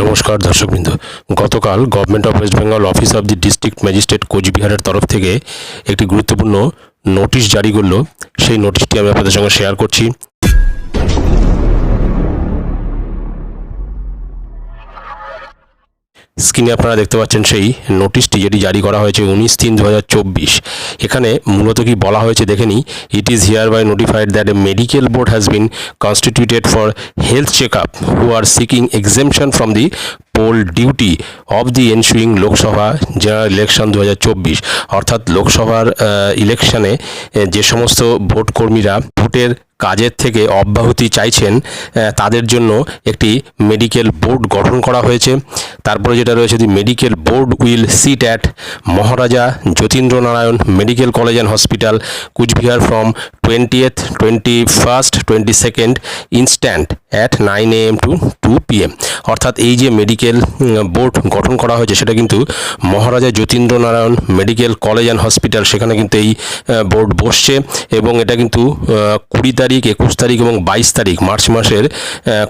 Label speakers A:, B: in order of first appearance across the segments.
A: নমস্কার দর্শকবৃন্দ। গতকাল government of West Bengal office of the district magistrate কোচবিহারের তরফ থেকে একটি গুরুত্বপূর্ণ নোটিশ জারি করল। সেই নোটিশটি আমি আপনাদের সঙ্গে শেয়ার করছি। স্ক্রিনে আপনারা দেখতে পাচ্ছেন সেই নোটিশটি যেটি জারি করা হয়েছে উনিশ তিন দু এখানে মূলত কি বলা হয়েছে দেখে নিই it is hereby notified that a medical board has been constituted for health check up who are seeking exemption from the poll duty of the ensuing Lok Sabha general election দু হাজার চব্বিশ। অর্থাৎ লোকসভার ইলেকশনে যে সমস্ত ভোট কর্মীরা ভোটের কাজের থেকে অব্যাহতি চাইছেন তাদের জন্য একটি মেডিকেল বোর্ড গঠন করা হয়েছে। তারপরে যেটা রয়েছে the medical board will sit at Maharaja Jatindra Narayan medical college and hospital Cooch Behar from twentieth twenty first twenty second instant at nine A M to two P M অর্থাৎ এই যে medical board গঠন করা হয়েছে, সেটা কিন্তু Maharaja Jatindra Narayan medical college and hospital সেখানে কিন্তু এই বোর্ড বসছে এবং এটা কিন্তু কুড়ি তারিখ, একুশ তারিখ এবং বাইশ তারিখ, মার্চ মাসের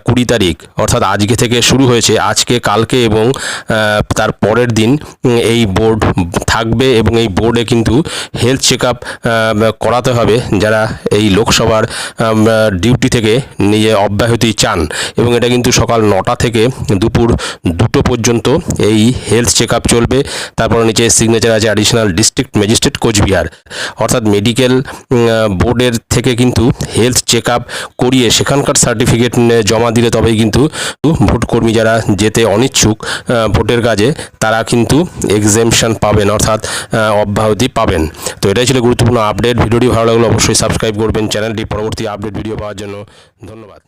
A: কুড়ি তারিখ। অর্থাৎ আজকে থেকে শুরু হয়েছে, আজকে, কালকে এবং তার পরের দিন এই বোর্ড থাকবে এবং এই বোর্ডে কিন্তু হেলথ চেক আপ করাতে হবে। যারা এই লোকসভার ডিউটি থেকে নিজে অব্যাহতি চান এবং এটা কিন্তু সকাল নটা থেকে দুপুর দুটো পর্যন্ত এই হেলথ চেক চলবে। তারপর নিচে সিগনেচার আছে অ্যাডিশনাল ডিস্ট্রিক্ট ম্যাজিস্ট্রেট কোচবিহার। অর্থাৎ মেডিকেল বোর্ডের থেকে কিন্তু হেলথ চেক করিয়ে সেখানকার সার্টিফিকেট জমা দিলে তবেই কিন্তু ভোট কর্মী যারা যেতে অনিচ্ছুক ভোটের কাজে, তারা কিন্তু এক্সেমশন পাবেন, অর্থাৎ অব্যাহতি পাবেন। তো এটাই ছিল গুরুত্বপূর্ণ আপডেট ভিডিওটি ভালো লাগলে অবশ্যই সাবস্ক্রাইব করবেন চ্যানেলটি পরবর্তী আপডেট ভিডিও পাওয়ার জন্য। ধন্যবাদ।